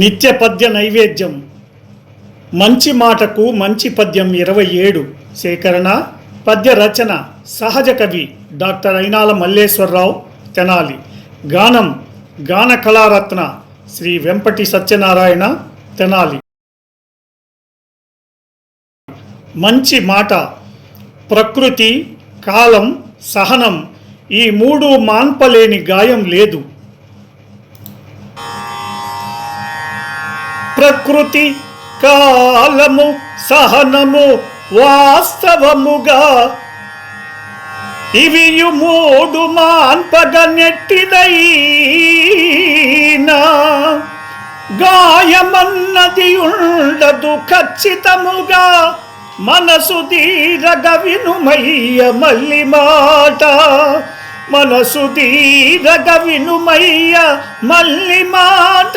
నిత్య పద్య నైవేద్యం. మంచి మాటకు మంచి పద్యం ఇరవై ఏడు. సేకరణ పద్య రచన సహజ కవి డాక్టర్ అయినాల మల్లేశ్వరరావు తెనాలి. గానం గాన కళారత్న శ్రీ వెంపటి సత్యనారాయణ తెనాలి. మంచి మాట ప్రకృతి కాలం సహనం ఈ మూడు మాన్పలేని గాయం లేదు. ప్రకృతి కాలము సహనము వాస్తవముగా. ఇవియు మూడు మాన్పగ నెట్టిదైనా గాయమన్నది ఉండదు ఖచ్చితముగా. మనసు దీరగ వినుమయ్య మల్లి మాట. మనసు దీరగ వినుమయ్య మల్లి మాట.